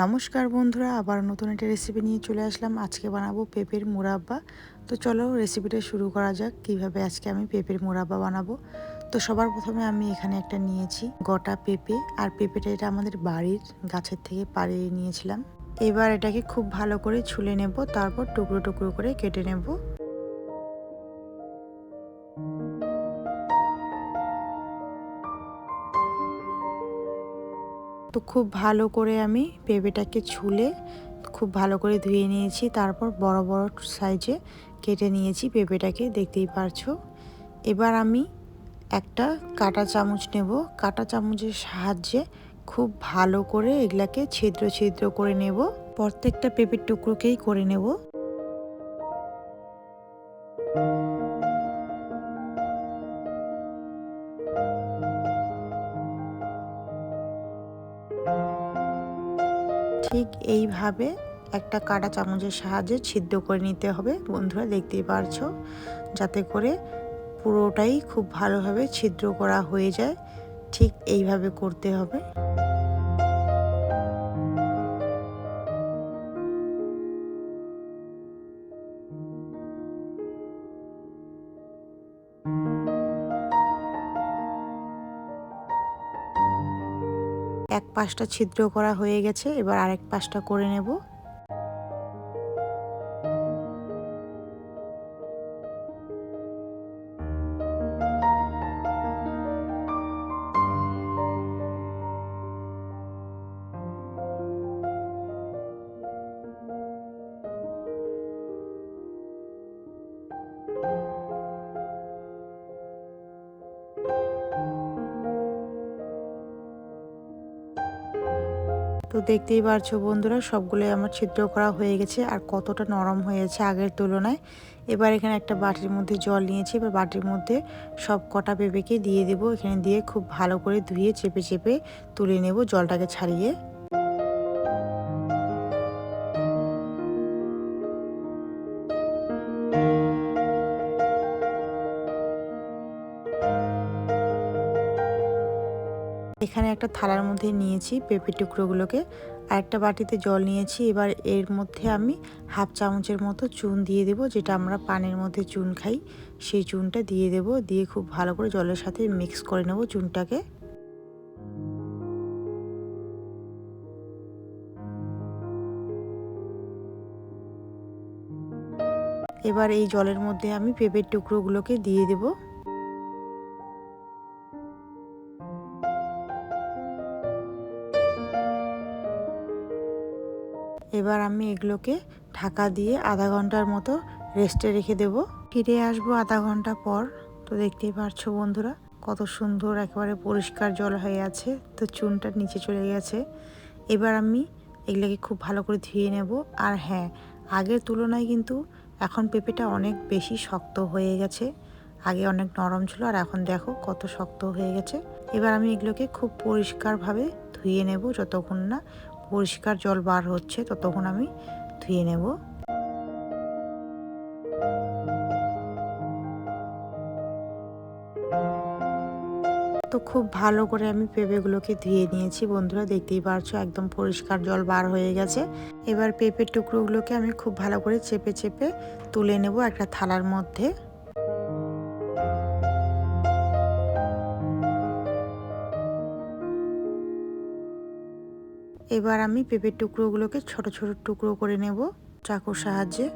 নমস্কার বন্ধুরা, আবার নতুন একটা রেসিপি নিয়ে চলে আসলাম। আজকে বানাবো পেঁপের মুরাব্বা। তো চলো রেসিপিটা শুরু করা যাক, কীভাবে আজকে আমি পেঁপের মুরাব্বা বানাবো। তো সবার প্রথমে আমি এখানে একটা নিয়েছি গোটা পেঁপে, আর পেঁপেটা এটা আমাদের বাড়ির গাছের থেকে পাড়িয়ে নিয়েছিলাম। এবার এটাকে খুব ভালো করে ছুলে নেব, তারপর টুকরো টুকরো করে কেটে নেব। তো খুব ভালো করে আমি পেঁপেটাকে ছুলে খুব ভালো করে ধুয়ে নিয়েছি। তারপর বড় বড় সাইজে কেটে নিয়েছি পেঁপেটাকে, দেখতেই পারছ। এবার আমি একটা কাটা চামচ নেব। কাটা চামচের সাহায্যে খুব ভালো করে এগুলাকে ছিদ্র ছিদ্র করে নেব। প্রত্যেকটা পেঁপের টুকরোকেই করে নেব। ঠিক এইভাবে একটা কাটা চামচের সাহায্যে ছিদ্র করে নিতে হবে। বন্ধুরা, দেখতেই পারছ? যাতে করে পুরোটাই খুব ভালোভাবে ছিদ্র করা হয়ে যায়। ঠিক এইভাবে করতে হবে। এক পাশটা ছিদ্র করা হয়ে গেছে এবার আরেক পাশটা করে নেব। তো দেখতেই পারছ বন্ধুরা সবগুলো আমার ছিদ্র করা হয়ে গেছে আর কতটা নরম হয়েছে আগের তুলনায়। এবার এখানে একটা বাটির মধ্যে জল নিয়েছি, এবার বাটির মধ্যে সব কটা পেঁপেকে দিয়ে দেবো। এখানে দিয়ে খুব ভালো করে ধুয়ে চেপে চেপে তুলে নেব জলটাকে ছাড়িয়ে। এখানে একটা থালার মধ্যে নিয়েছি পেঁপে টুকরোগুলোকে। আর একটা বাটিতে জল নিয়েছি। এবার এর মধ্যে আমি হাফ চামচের মতো চুন দিয়ে দেব, যেটা আমরা পানের মধ্যে চুন খাই। সেই চুনটা দিয়ে দেব। দিয়ে খুব ভালো করে জলের সাথে মিক্স করে নেব চুনটাকে। এবার এই জলের মধ্যে আমি পেঁপের টুকরোগুলোকে দিয়ে দেবো। এবার আমি এগুলোকে ঢাকা দিয়ে আধা ঘণ্টার মতো রেস্টে রেখে দেব। ফিরে আসব আধা ঘণ্টা পর। তো দেখতেই পারছ বন্ধুরা, কত সুন্দর একেবারে পরিষ্কার জল হয়ে আছে। তো চুনটা নিচে চলে গেছে। এবার আমি এগুলোকে খুব ভালো করে ধুয়ে নেব। আর হ্যাঁ আগের তুলনায় কিন্তু এখন পেঁপেটা অনেক বেশি শক্ত হয়ে গেছে। আগে অনেক নরম ছিল আর এখন দেখো কত শক্ত হয়ে গেছে। এবার আমি এগুলোকে খুব পরিষ্কারভাবে ধুয়ে নেব যতক্ষণ না পরিষ্কার জল বার হচ্ছে ততক্ষণ আমি ধুয়ে নেব। তো খুব ভালো করে আমি পেঁপেগুলোকে ধুয়ে নিয়েছি বন্ধুরা, দেখতেই পারছ একদম পরিষ্কার জল বার হয়ে গেছে। এবার পেঁপের টুকরোগুলোকে আমি খুব ভালো করে চেপে চেপে তুলে নেব একটা থালার মধ্যে। এবার আমি পেঁপের টুকরোগুলোকে ছোট ছোট টুকরো করে নেব চাকুর সাহায্যে।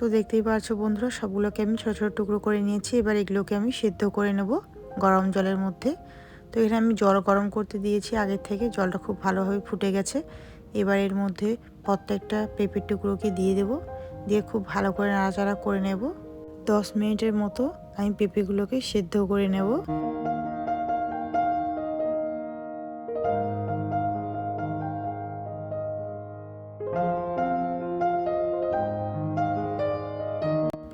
তো দেখতেই পাচ্ছ বন্ধুরা, সবগুলোকে আমি ছোটো ছোটো টুকরো করে নিয়েছি। এবার এগুলোকে আমি সেদ্ধ করে নেব গরম জলের মধ্যে। তো এখানে আমি জল গরম করতে দিয়েছি আগের থেকে, জলটা খুব ভালোভাবে ফুটে গেছে। এবার এর মধ্যে প্রত্যেকটা পেঁপের টুকরোকে দিয়ে দেব, দিয়ে খুব ভালো করে নাড়াচাড়া করে নেব। দশ মিনিটের মতো আমি পেঁপেগুলোকে সেদ্ধ করে নেব।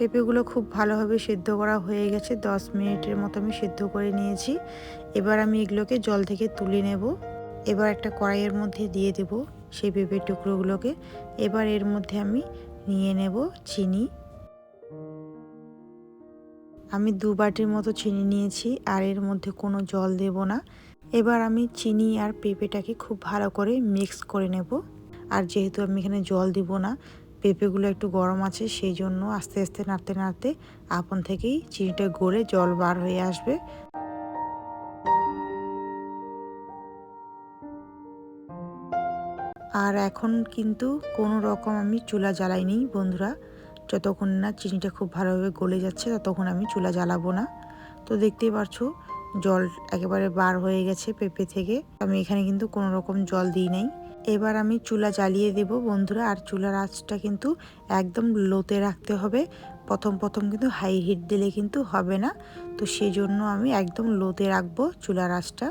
পেঁপেগুলো খুব ভালোভাবে সেদ্ধ করা হয়ে গেছে। দশ মিনিটের মতো আমি সেদ্ধ করে নিয়েছি। এবার আমি এগুলোকে জল থেকে তুলে নেব। এবার একটা কড়াইয়ের মধ্যে দিয়ে দেব সেই পেঁপের টুকরোগুলোকে। এবার এর মধ্যে আমি নিয়ে নেব চিনি। আমি দু বাটির মতো চিনি নিয়েছি আর এর মধ্যে কোনো জল দেব না। এবার আমি চিনি আর পেঁপেটাকে খুব ভালো করে মিক্স করে নেব। আর যেহেতু আমি এখানে জল দিব না পেঁপেগুলো একটু গরম আছে সেই জন্য আস্তে আস্তে নাড়তে নাড়তে আপন থেকেই চিনিটা গড়ে জল বার হয়ে আসবে। আর এখন কিন্তু কোনো রকম আমি চুলা জ্বালাইনি বন্ধুরা। যতক্ষণ না চিনিটা খুব ভালোভাবে গলে যাচ্ছে, ততক্ষণ আমি চুলা জ্বালাবো না। তো দেখতেই পারছ, জল একেবারে বার হয়ে গেছে পেঁপে থেকে। আমি এখানে কিন্তু কোনো রকম জল দিই নাই। এবার আমি চুলা জ্বালিয়ে দেব বন্ধুরা, আর চুলার আঁচটা কিন্তু একদম লোতে রাখতে হবে। প্রথম প্রথম কিন্তু হাই হিট দিলে কিন্তু হবে না। তো সেই জন্য আমি একদম লোতে রাখব চুলার আঁচটা।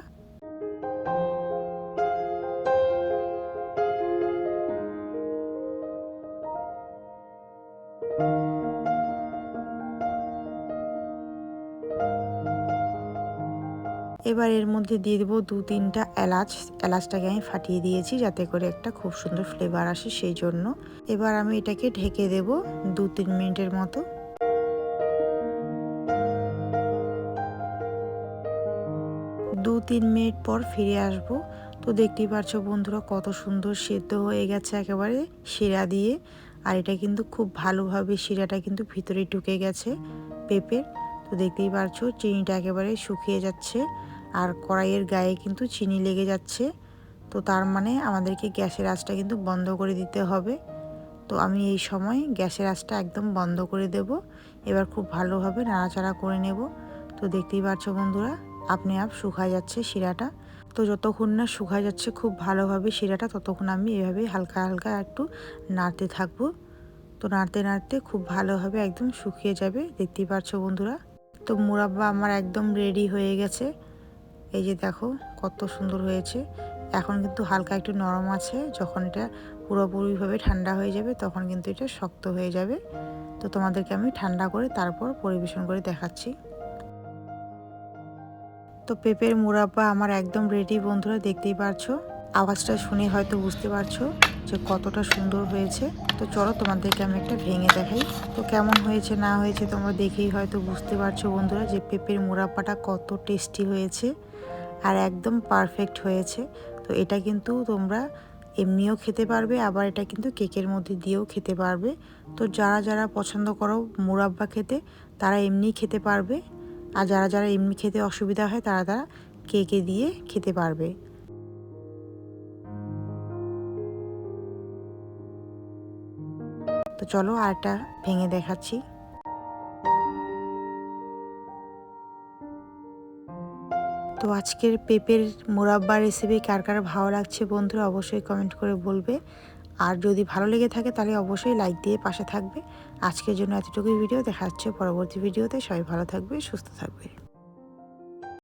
এবার এর মধ্যে দিয়ে দেবো দু তিনটা এলাচ। এলাচটাকে আমি ফাটিয়ে দিয়েছি যাতে করে একটা খুব সুন্দর ফ্লেভার আসে সেই জন্য। এবার আমি এটাকে ঢেকে দেব দু তিন মিনিটের মতো। দু তিন মিনিট পর ফিরে আসব। তো দেখতেই পারছ বন্ধুরা কত সুন্দর সেদ্ধ হয়ে গেছে একেবারে শিরা দিয়ে। আর এটা কিন্তু খুব ভালোভাবে শিরাটা কিন্তু ভিতরে ঢুকে গেছে পেঁপের। তো দেখতেই পারছ চিনিটা একেবারে শুকিয়ে যাচ্ছে। আর কড়াইয়ের গায়ে কিন্তু চিনি লেগে যাচ্ছে। তো তার মানে আমাদেরকে গ্যাসের আঁচটা কিন্তু বন্ধ করে দিতে হবে। তো আমি এই সময় গ্যাসের আঁচটা একদম বন্ধ করে দেব। এবার খুব ভালোভাবে নাড়াচাড়া করে নেব। তো দেখতেই পাচ্ছ বন্ধুরা, আপনি আপ শুকায় যাচ্ছে শিরাটা। তো যতক্ষণ না শুকায় যাচ্ছে খুব ভালোভাবে শিরাটা, ততক্ষণ আমি এভাবে হালকা হালকা একটু নাড়তে থাকব। তো নাড়তে নাড়তে খুব ভালোভাবে একদম শুকিয়ে যাবে, দেখতেই পাচ্ছ বন্ধুরা। তো মুরাব্বা আমার একদম রেডি হয়ে গেছে। এই যে দেখো, কত সুন্দর হয়েছে। এখন কিন্তু হালকা একটু নরম আছে, যখন এটা পুরোপুরিভাবে ঠান্ডা হয়ে যাবে, তখন কিন্তু এটা শক্ত হয়ে যাবে। তো তোমাদেরকে আমি ঠান্ডা করে তারপর পরিবেশন করে দেখাচ্ছি। তো পেঁপের মুরাব্বা আমার একদম রেডি বন্ধুরা, দেখতেই পারছ। আওয়াজটা শুনে হয়তো বুঝতে পারছ যে কতটা সুন্দর হয়েছে। তো চলো তোমাদেরকে আমি একটা ভেঙে দেখাই। তো কেমন হয়েছে, না হয়েছে তোমরা দেখেই হয়তো বুঝতে পারছ বন্ধুরা যে পেঁপের মুরাব্বাটা কত টেস্টি হয়েছে আর একদম পারফেক্ট হয়েছে। তো এটা কিন্তু তোমরা এমনিও খেতে পারবে, আবার এটা কিন্তু কেকের মধ্যে দিয়েও খেতে পারবে। তো যারা যারা পছন্দ করো মুরাব্বা খেতে, তারা এমনি খেতে পারবে। আর যারা যারা এমনি খেতে অসুবিধা হয়, তারা তারা কেকে দিয়ে খেতে পারবে। চলো আরটা ভেঙে দেখাচ্ছি। তো আজকের পেঁপের মোরাব্বা রেসিপি কার কার ভালো লাগছে বন্ধুরা অবশ্যই কমেন্ট করে বলবে। আর যদি ভালো লেগে থাকে তাহলে অবশ্যই লাইক দিয়ে পাশে থাকবে। আজকের জন্য এতটুকুই ভিডিও দেখা যাচ্ছে পরবর্তী ভিডিওতে সবাই ভালো থাকবে, সুস্থ থাকবে।